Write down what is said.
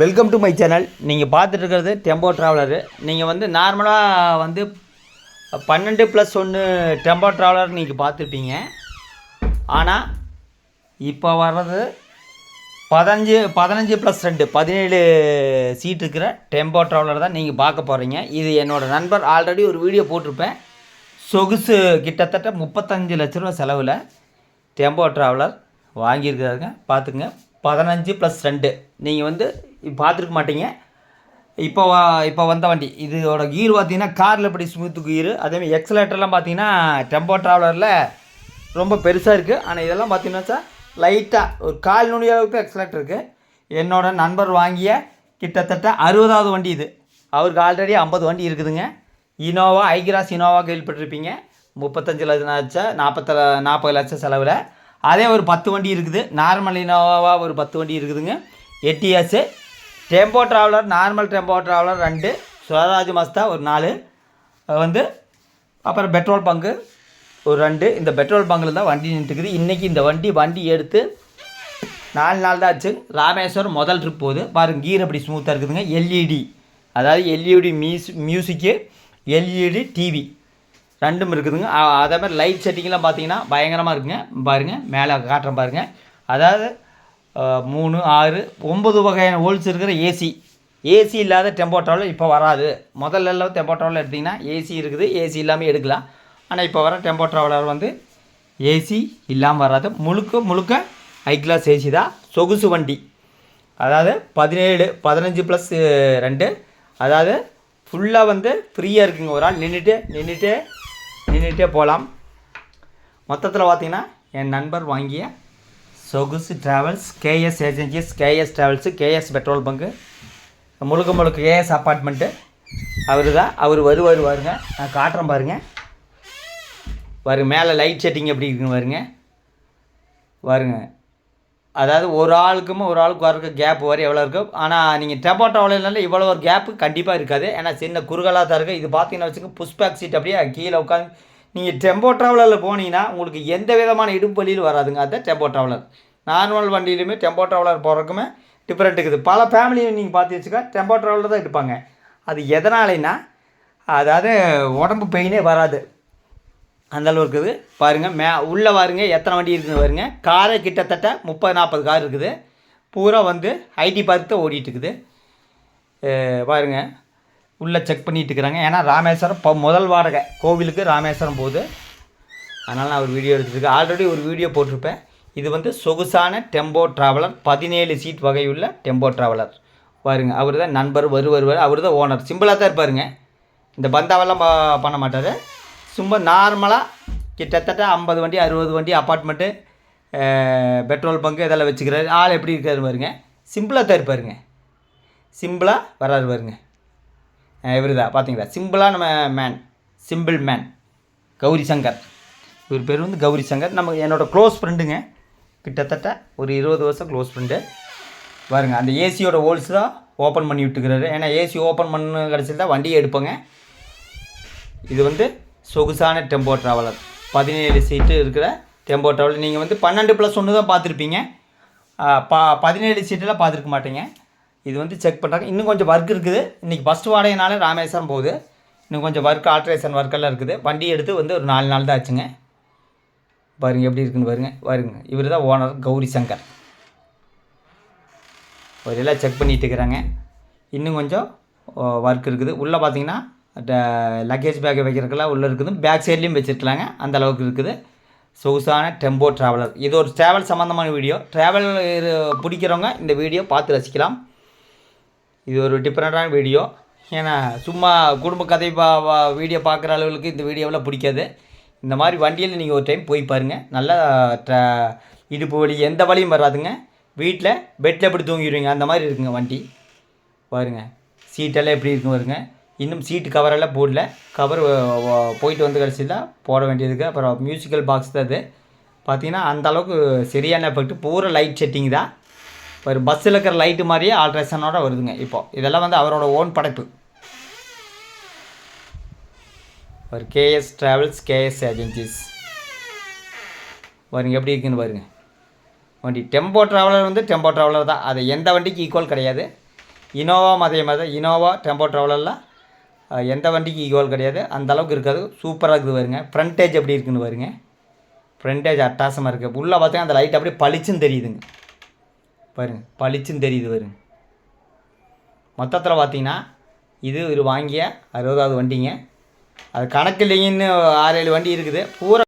Welcome to my channel நீங்கள் பார்த்துட்டு இருக்கிறது டெம்போ ட்ராவலரு நீங்கள் வந்து நார்மலாக வந்து பன்னெண்டு ப்ளஸ் ஒன்று டெம்போ ட்ராவலர் நீங்கள் பார்த்துருப்பீங்க. ஆனால் இப்போ வர்றது பதினஞ்சு பதினஞ்சு ப்ளஸ் ரெண்டு பதினேழு சீட் இருக்கிற டெம்போ ட்ராவலர் தான் நீங்கள் பார்க்க போகிறீங்க இது என்னோடய நண்பர் ஆல்ரெடி ஒரு வீடியோ போட்டிருப்பேன். சொகுசு கிட்டத்தட்ட முப்பத்தஞ்சு லட்ச ரூபா செலவில் டெம்போ ட்ராவலர் வாங்கியிருக்கிறாருங்க. பார்த்துங்க பதினஞ்சு ப்ளஸ் ரெண்டு. நீங்கள் வந்து பார்த்துருக்க மாட்டீங்க. இப்போ வா- இப்போ வந்த வண்டி. இதோட கீர் பார்த்தீங்கன்னா காரில் எப்படி ஸ்மூத்து கீரு அதேமாதிரி எக்ஸலேட்டர்லாம் பார்த்தீங்கன்னா டெம்போ ட்ராவலரில் ரொம்ப பெருசாக இருக்குது ஆனால் இதெல்லாம் பார்த்தீங்கன்னா சார் லைட்டாக ஒரு கால் நுனி அளவுக்கு எக்ஸலேட்டர் இருக்குது என்னோட நண்பர் வாங்கிய கிட்டத்தட்ட அறுபதாவது வண்டி இது. அவருக்கு ஆல்ரெடி ஐம்பது வண்டி இருக்குதுங்க. இனோவா ஐகிராஸ் இனோவா கேள்விப்பட்டிருப்பீங்க. முப்பத்தஞ்சு லட்சம் நாற்பத்த நாற்பது லட்சம் செலவில். அதே ஒரு பத்து வண்டி இருக்குது. நார்மல் இனோவா ஒரு பத்து வண்டி இருக்குதுங்க. எட்டிஎஸ்ஸு tempo traveller normal tempo traveller ரெண்டு சுவராஜ் மஸ்தா ஒரு நாலு வந்து அப்புறம் பெட்ரோல் பங்கு ஒரு ரெண்டு இந்த பெட்ரோல் பங்கில் தான் வண்டி நின்றுக்குது இன்றைக்கி இந்த வண்டி வண்டி எடுத்து நாலு நாள் தான் ஆச்சு ராமேஸ்வரம் முதல் ட்ரிப் போகுது பாருங்க கீர் அப்படி ஸ்மூத்தாக இருக்குதுங்க எல்இடி அதாவது எல்இடி மியூஸ் மியூசிக்கு எல்இடி டிவி ரெண்டும் இருக்குதுங்க அதே மாதிரி லைட் செட்டிங்லாம் பார்த்தீங்கன்னா பயங்கரமாக இருக்குங்க பாருங்கள் மேலே காட்டுறேன் பாருங்கள் அதாவது மூணு ஆறு ஒம்பது வகையான ஹோல்ஸ் இருக்கிற ஏசி ஏசி இல்லாத டெம்போ ட்ராவலர் இப்போ வராது. முதல்ல எல்லாம் டெம்போ ட்ராவலர் எடுத்திங்கன்னா ஏசி இருக்குது. ஏசி இல்லாமல் எடுக்கலாம். ஆனால் இப்போ வர டெம்போ ட்ராவலர் வந்து ஏசி இல்லாமல் வராது. முழுக்க முழுக்க ஹை கிளாஸ் ஏசி தான். சொகுசு வண்டி. அதாவது பதினேழு பதினஞ்சு ப்ளஸ் ரெண்டு. அதாவது ஃபுல்லாக வந்து ஃப்ரீயாக இருக்குங்க. ஒரு ஆள் நின்றுட்டு நின்றுட்டு நின்றுட்டே போகலாம் மொத்தத்தில் பார்த்திங்கன்னா என் நண்பர் வாங்கிய சொகுசு travels KS agencies KS travels KS petrol பங்கு முழுக்க முழுக்க கேஎஸ் அப்பார்ட்மெண்ட்டு அவர் தான் அவர் வருவார் பாருங்க. நான் காட்டுறேன் பாருங்கள் பாருங்க மேலே லைட் செட்டிங் எப்படி இருக்குன்னு பாருங்க. பாருங்க. அதாவது ஒரு ஆளுக்கும் ஒரு ஆளுக்கு வரக்கு கேப் வர எவ்வளோ இருக்கும் ஆனால் நீங்கள் டெம்போ ட்ராவலர்னால இவ்வளோ ஒரு கேப்பு கண்டிப்பாக இருக்காது. ஏன்னா சின்ன குறுகலாக தான் இருக்குது இது பார்த்தீங்கன்னா வச்சுக்க புஷ்பேக் சீட் அப்படியே கீழே உட்காந்து நீங்கள் டெம்போ ட்ராவலரில் போனீங்கன்னா உங்களுக்கு எந்த விதமான இடுப்பு வழியில் வராதுங்க. அதுதான் டெம்போ ட்ராவலர் நார்மல் வண்டியிலுமே டெம்போ ட்ராவலர் போகிறதுக்குமே டிஃப்ரெண்ட் இருக்குது. பல ஃபேமிலியை நீங்கள் பார்த்து வச்சுக்க டெம்போ ட்ராவலர் தான் எடுப்பாங்க. அது எதனாலனா அதாவது உடம்பு பெயினே வராது. அந்த இருக்குது. பாருங்கள் மே உள்ளே பாருங்க எத்தனை வண்டி இருக்குதுன்னு பாருங்க. காரே கிட்டத்தட்ட முப்பது நாற்பது கார் இருக்குது. பூரா வந்து ஐடி பார்க் தான் ஓடிட்டு இருக்குது. பாருங்க உள்ளே செக் பண்ணிகிட்டு இருக்கிறாங்க. ஏன்னா ராமேஸ்வரம் இப்போ முதல் வாடகை. கோவிலுக்கு ராமேஸ்வரம் போகுது. அதனால் நான் ஒரு வீடியோ எடுத்துருக்கேன் ஆல்ரெடி ஒரு வீடியோ போட்டிருப்பேன். இது வந்து சொகுசான டெம்போ ட்ராவலர் பதினேழு சீட் வகையுள்ள டெம்போ ட்ராவலர் பாருங்க அவர் தான் நண்பர் வருவர் அவர் தான் ஓனர் சிம்பிளாக தான் இருப்பாருங்க. இந்த பந்தாவெல்லாம் ப- பண்ண மாட்டார். சும்மா நார்மலாக கிட்டத்தட்ட ஐம்பது வண்டி அறுபது வண்டி அப்பார்ட்மெண்ட்டு பெட்ரோல் பங்கு இதெல்லாம் வச்சுக்கிறாரு. ஆள் எப்படி இருக்காரு பாருங்க. சிம்பிளாக தான் இருப்பாருங்க. சிம்பிளாக வராரு பாருங்க. இவர் தான் பார்த்தீங்களா சிம்பிளான நம்ம man simple man Gowri Shankar. இவர் பேர் வந்து கௌரி சங்கர். நம்ம என்னோடய க்ளோஸ் ஃப்ரெண்டுங்க கிட்டத்தட்ட ஒரு இருபது வருஷம் க்ளோஸ் ஃப்ரெண்டு பாருங்க அந்த ஏசியோட ஹோல்ஸ் தான் ஓப்பன் பண்ணி விட்டுக்கிறாரு. ஏன்னா ஏசி ஓப்பன் பண்ண கிடச்சிட்டு தான் வண்டியை எடுப்போங்க. இது வந்து சொகுசான டெம்போ ட்ராவலர் பதினேழு சீட்டு இருக்கிற டெம்போ ட்ராவலர் நீங்கள் வந்து பன்னெண்டு ப்ளஸ் ஒன்று தான் பார்த்துருப்பீங்க. பா பதினேழு சீட்டெல்லாம் பார்த்துருக்க மாட்டீங்க. இது வந்து செக் பண்ணுறாங்க இன்னும் கொஞ்சம் ஒர்க் இருக்குது. இன்றைக்கி ஃபஸ்ட் வாடகைனால ராமேஸ்வரம் போகுது. இன்னும் கொஞ்சம் ஒர்க் ஆல்ட்ரேஷன் ஒர்க்கெல்லாம் இருக்குது. வண்டி எடுத்து வந்து ஒரு நாலு நாள் தான் ஆச்சுங்க. பாருங்கள் எப்படி இருக்குன்னு பாருங்க. பாருங்க இவர் தான் ஓனர் கௌரி சங்கர். ஒரு எல்லாம் செக் பண்ணிகிட்டு இருக்கிறாங்க. இன்னும் கொஞ்சம் ஒர்க் இருக்குது. உள்ளே பார்த்தீங்கன்னா லக்கேஜ் பேக்கை வைக்கிறதுக்கெல்லாம் உள்ளே இருக்குது. பேக் சைட்லேயும் வச்சுருக்கலாங்க. அந்த அளவுக்கு இருக்குது. சொகுசான டெம்போ ட்ராவலர் இது ஒரு ட்ராவல் சம்மந்தமான வீடியோ ட்ராவல் பிடிக்கிறவங்க இந்த வீடியோ பார்த்து ரசிக்கலாம். இது ஒரு டிஃப்ரெண்ட்டான வீடியோ ஏன்னா சும்மா குடும்ப கதை பா வா- வீடியோ பார்க்குற அளவுக்கு இந்த வீடியோவெல்லாம் பிடிக்காது. இந்த மாதிரி வண்டியில் நீங்கள் ஒரு டைம் போய் பாருங்கள் நல்லா ட்ரா இடுப்பு வலி எந்த வலியும் வராதுங்க. வீட்டில் பெட்டில் எப்படி தூங்கிடுவீங்க? அந்த மாதிரி இருக்குங்க வண்டி. பாருங்க. சீட்டெல்லாம் எப்படி இருக்கும் பாருங்க. இன்னும் சீட்டு கவரெல்லாம் போடல. கவர் போயிட்டு வந்து கடைசியில் போட வேண்டியதுக்கு அப்புறம் மியூசிக்கல் பாக்ஸ் தான் அது. பார்த்தீங்கன்னா அந்த அளவுக்கு சரியான எஃபெக்ட் பூரா லைட் செட்டிங் தான். ஒரு பஸ்ஸில் இருக்கிற லைட்டு மாதிரியே ஆல்ட்ரேஷனோட வருதுங்க இப்போ. இதெல்லாம் வந்து அவரோட ஓன் படைப்பு. ஒரு கேஎஸ் ட்ராவல்ஸ் கேஎஸ் ஏஜென்சிஸ் பாருங்க எப்படி இருக்குன்னு பாருங்கள் வண்டி டெம்போ ட்ராவலர் வந்து டெம்போ ட்ராவலர் தான். அது எந்த வண்டிக்கு ஈக்குவல் கிடையாது. இனோவா அதே மாதிரி தான். இனோவா டெம்போ ட்ராவலர்லாம் எந்த வண்டிக்கு ஈக்குவல் கிடையாது. அந்த அளவுக்கு இருக்காது. சூப்பராக இருக்குது பாருங்க. ஃப்ரண்டேஜ் எப்படி இருக்குன்னு பாருங்க. ஃப்ரண்டேஜ் அட்டாசமாக இருக்குது உள்ளே பார்த்தீங்கன்னா அந்த லைட் அப்படியே பளிச்சுன்னு தெரியுதுங்க. பாருங்க பளிச்சுன்னு தெரியுது பாருங்க. மொத்தத்தில் பார்த்தீங்கன்னா இது ஒரு வாங்கிய அறுபதாவது வண்டிங்க. அது கணக்கு இல்லைங்கன்னு ஆறு ஏழு வண்டி இருக்குது. பூரா